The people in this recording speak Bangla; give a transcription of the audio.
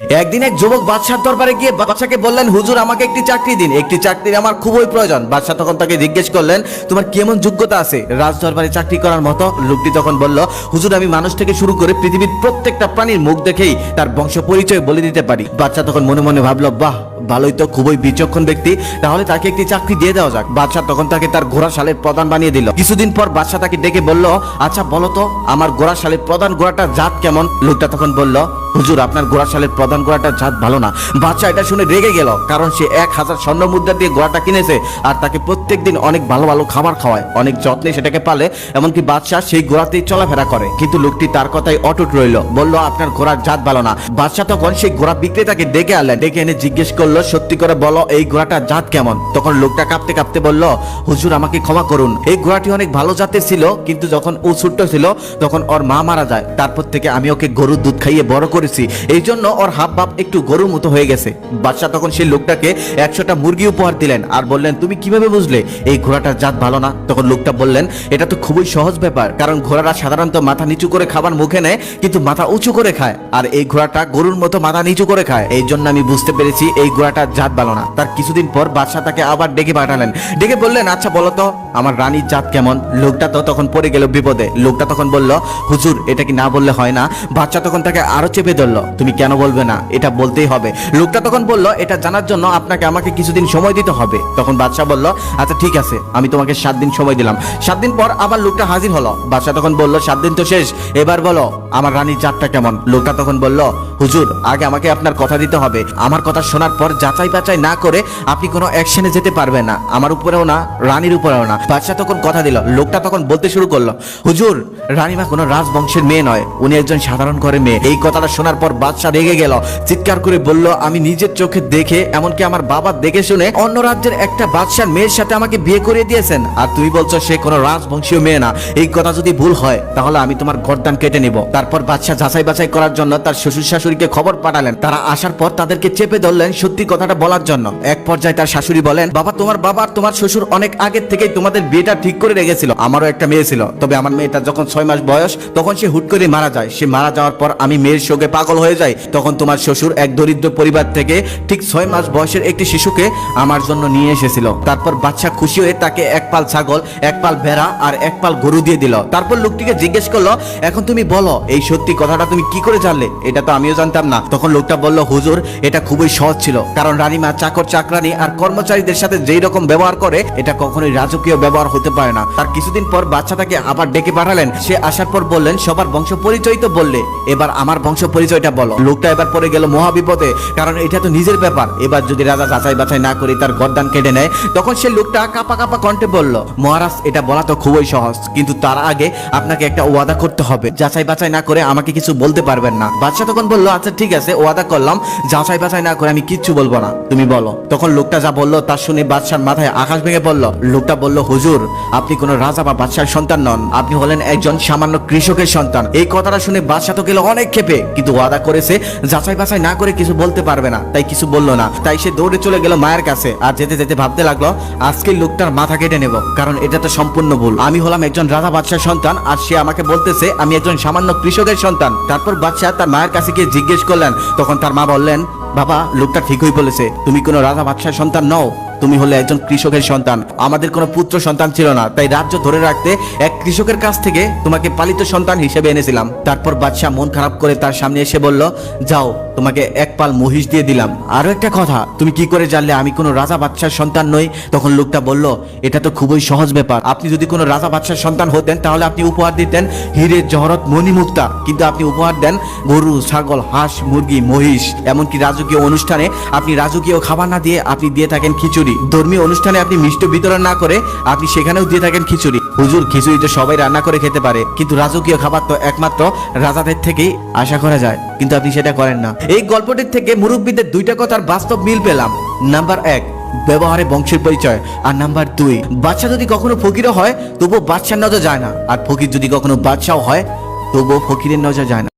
একদিন এক যুবক বাদশার দরবারে গিয়ে বাদশাকে বললেন, হুজুর, আমাকে একটি চাকরি দিন। একটি চাকরির আমার খুবই প্রয়োজন। বাদশাহ তখন তাকে জিজ্ঞেস করলেন, তোমার কেমন যোগ্যতা আছে? রাজ দরবারে চাকরি করার মতো লোকটি তখন বলল, হুজুর, আমি মানুষ থেকে শুরু করে পৃথিবীর প্রত্যেকটা প্রাণীর মুখ দেখেই তার বংশ পরিচয় বলে দিতে পারি। বাচ্চা তখন মনে মনে ভাবল, বাহ ভালোই তো, খুবই বিচক্ষণ ব্যক্তি। তাহলে তাকে একটি চাকরি দিয়ে দেওয়া যাক। বাদশাহ তখন তাকে তার ঘোড়া শালের প্রধান বানিয়ে দিল। কিছুদিন পর বাদশাহ তাকে ডেকে বলল আচ্ছা বলো তো, আমার ঘোড়া শালের প্রধান ঘোড়াটার জাত কেমন? লোকটা তখন বলল, হুজুর, আপনার ঘোড়া শালের প্রধান ঘোড়াটার জাত ভালো না। বাদশাহ এটা শুনে রেগে গেল, কারণ সে এক হাজার স্বর্ণ মুদ্রা দিয়ে ঘোড়াটা কিনেছে আর তাকে প্রত্যেকদিন অনেক ভালো ভালো খাবার খাওয়ায়। অনেক যত্নে সেটাকে পালে, এমনকি বাদশাহ সেই ঘোড়াতেই চলাফেরা করে। কিন্তু লোকটি তার কথাই অটুট রইল, বলল, আপনার ঘোড়ার জাত ভালো না। বাদশাহ তখন সেই ঘোড়া বিক্রেতাকে ডেকে আনলেন। ডেকে এনে জিজ্ঞেস করল সত্যি করে বলো, এই ঘোড়াটার জাত কেমন? তখন লোকটা কাঁপতে কাঁপতে বলল, হুজুর, আমাকে ক্ষমা করুন। এই ঘোড়াটি অনেক ভালো জাতের ছিল, কিন্তু যখন ও ছোট্ট ছিল, তখন ওর মা মারা যায়। তারপর থেকে আমি ওকে গরুর দুধ খাইয়ে বড় করেছি। এই জন্য ওর হাব ভাব একটু গরুর মতো হয়ে গেছে। বাদশাহ তখন সেই লোকটাকে একশোটা মুরগি উপহার দিলেন আর বললেন, তুমি কীভাবে বুঝলে? এই ঘোড়াটার জাত ভালো না? তখন লোকটা বললেন, এটা তো খুবই সহজ ব্যাপার, কারণ ঘোড়ারা সাধারণত মাথা নিচু করে খাবার মুখে নেয়, কিন্তু মাথা উঁচু করে খায়। আর এই ঘোড়াটা গরুর মতো মাথা নিচু করে খায়। এই জন্য আমি বুঝতে পেরেছি, এই ঘোড়াটার জাত ভালো না। তার কিছুদিন পর বাদশাহ তাকে আবার ডেকে পাঠালেন। ডেকে বললেন আচ্ছা বলো তো, আমার রানীর জাত কেমন? লোকটা তো তখন পড়ে গেল বিপদে। লোকটা তখন বলল, হুজুর, এটা কি না বললে হয় না? বাচ্চা তখন তাকে আরও চেপে ধরলো, তুমি কেন বলবে না? এটা বলতেই হবে। লোকটা তখন বলল, এটা জানার জন্য আপনাকে আমাকে কিছুদিন সময় দিতে হবে। তখন বাদশাহ বলল আচ্ছা ঠিক আছে, আমি তোমাকে সাত দিন সময় দিলাম। সাত দিন পর আবার লোকটা হাজির হলো। বাদশাহ তখন বলল, সাত দিন তো শেষ, এবার বলো, আমার রানীর জাতটা কেমন? লোকটা তখন বলল, হুজুর, আগে আমাকে আপনার কথা দিতে হবে। আমার কথা শোনার পর যাচাই বাছাই না করে আপনি কোনো অ্যাকশনে যেতে পারবেন না। আমার উপরেও না, রানীর উপরেও না। বাদশাহ তখন কথা দিল, লোকটা তখন বলতে শুরু করল, হুজুর, রানীমা কোনো রাজবংশের মেয়ে নয়, উনি একজন সাধারণ ঘরের মেয়ে। এই কথাটা শোনার পর বাদশাহ রেগে গেল, চিৎকার করে বলল, আমি নিজের চোখে দেখে, এমনকি আমার বাবা দেখে শুনে অন্য রাজ্যের একটা বাদশার মেয়ের সাথে আমাকে বিয়ে করে দিয়েছেন। আর তুমি বলছো সে কোনো রাজবংশীয় মেয়ে না। এই কথা যদি ভুল হয়, তাহলে আমি তোমার গর্দান কেটে নিব। তারপর বাদশাহ যাচাই বাছাই করার জন্য তার শ্বশুর শাশুড়িকে খবর পাঠালেন। তারা আসার পর তাদেরকে চেপে ধরলেন, সত্যি কথাটা বলার জন্য। এক পর্যায়ে তার শাশুড়ি বলেন, বাবা, তোমার বাবা তোমার শ্বশুর অনেক আগের থেকেই তোমাদের বিয়েটা ঠিক করে রেখেছিল। আমারও একটা মেয়ে ছিল। তবে আমার মেয়েটা যখন ছয় মাস বয়স, তখন সে হুট করে মারা যায়। সে মারা যাওয়ার পর আমি মেয়ের শোকে পাগল হয়ে যাই। তখন তোমার শ্বশুর এক দরিদ্র পরিবার থেকে ঠিক ছয় মাস বয়সের একটি শিশুকে আমার জন্য নিয়ে এসেছিল। তারপর বাচ্চা খুশি হয়ে তাকে এক পাল ছাগল, এক পাল ভেড়া আর এক পাল গরু দিয়ে দিল। তারপর লোকটিকে জিজ্ঞেস করল, এখন তুমি বলো, এই সত্যি কথাটা তুমি কি করে জানলে? এটা তো আমিও জানতাম না। তখন লোকটা বলল, হুজুর, এটা খুবই সহজ ছিল। কারণ রানীমা চাকর, চাকরানি আর কর্মচারীদের সাথে যেই রকম ব্যবহার করে, এটা কখনোই রাজকীয় ব্যবহার হতে পারে না। তার কিছুদিন পর বাচ্চাটাকে আবার ডেকে পাঠালেন। সে আসার পর বললেন, সবার বংশ পরিচয় তো বললে। এবার আমার বংশ পরিচয়টা বলো। লোকটা এবার পড়ে গেল মহাবিপদে, কারণ এটা তো নিজের ব্যাপার। এবার যদি রাজা যাচাই বাছাই না করে তার গর্দান কেটে নেয়, তখন সে লোকটা কাপা কাপা কণ্ঠে বলল, মহারাজ, এটা বলা তো খুবই সহজ, কিন্তু তার আগে আপনাকে একটা ওয়াদা করতে হবে। যাচাই বাছাই না করে আমাকে কিছু বলতে পারবেন না। বাচ্চা তখন বলল আচ্ছা ঠিক আছে, ওয়াদা করলাম। যাচাই বাছাই না করে আমি কিচ্ছু বলব না, তুমি বলো। তখন লোকটা যা বলল তা শুনে বাদশার মাথায় আকাশ ভেঙে পড়ল। লোকটা বলল, হুজুর, আপনি কোনো রাজা বা বাদশার সন্তান নন। আপনি হলেন একজন সামান্য কৃষকের সন্তান। এই কথাটা শুনে বাদশা তো গেল অনেক ক্ষেপে, কিন্তু ওয়াদা করেছে, যাচাই বাছাই না করে কিছু বলতে পারবে না, তাই কিছু বলল না। তাই সে দৌড়ে চলে গেল মায়ের কাছে। আর যেতে যেতে ভাবতে লাগল, আজকে লোকটার মাথা কেটে নেব, কারণ এটা তো সম্পূর্ণ ভুল। আমি হলাম একজন রাজা বাদশার সন্তান, আর সে আমাকে বলতেছে, আমি একজন সামান্য কৃষকের সন্তান। তারপর বাদশা তার মায়ের কাছে গিয়ে জিজ্ঞেস করলেন। তখন তার মা বললেন বাবা লোকটা ঠিক হয়ে বলেছে। তুমি কোনো রাজা বাদশাহ সন্তান নও। তুমি হলে একজন কৃষকের সন্তান। আমাদের কোনো পুত্র সন্তান ছিল না, তাই রাজ্য ধরে রাখতে এক কৃষকের কাছ থেকে তোমাকে পালিত সন্তান হিসেবে এনেছিলাম। তারপর বাদশাহ মন খারাপ করে তার সামনে এসে বলল, যাও, তোমাকে এক পাল মহিষ দিয়ে দিলাম। আরও একটা কথা, তুমি কি করে জানলে আমি কোনো রাজা বাদশার সন্তান নই? তখন লোকটা বলল, এটা তো খুবই সহজ ব্যাপার। আপনি যদি কোনো রাজা বাদশার সন্তান হতেন, তাহলে আপনি উপহার দিতেন হিরে জহরত মণিমুক্তা। কিন্তু আপনি উপহার দেন গরু, ছাগল, হাঁস, মুরগি, মহিষ। এমনকি রাজকীয় অনুষ্ঠানে আপনি রাজকীয় খাবার না দিয়ে আপনি দিয়ে থাকেন খিচুড়ি। ধর্মীয় অনুষ্ঠানে আপনি মিষ্টি বিতরণ না করে আপনি সেখানেও দিয়ে থাকেন খিচুড়ি। হুজুর খিচুড়ি তো সবাই রান্না করে খেতে পারে, কিন্তু রাজকীয় খাবার তো একমাত্র রাজাদের থেকেই আশা করা যায়, কিন্তু আপনি সেটা করেন না। এই গল্পটির থেকে মুরব্বীদের দুইটা কথার বাস্তব মিল পেলাম। নাম্বার এক, ব্যবহারে বংশের পরিচয়। আর নাম্বার দুই বাচ্চা যদি কখনো ফকিরও হয়, তবুও বাচ্চার নজর যায় না। আর ফকির যদি কখনো বাচ্চাও হয়, তবুও ফকিরের নজর যায় না।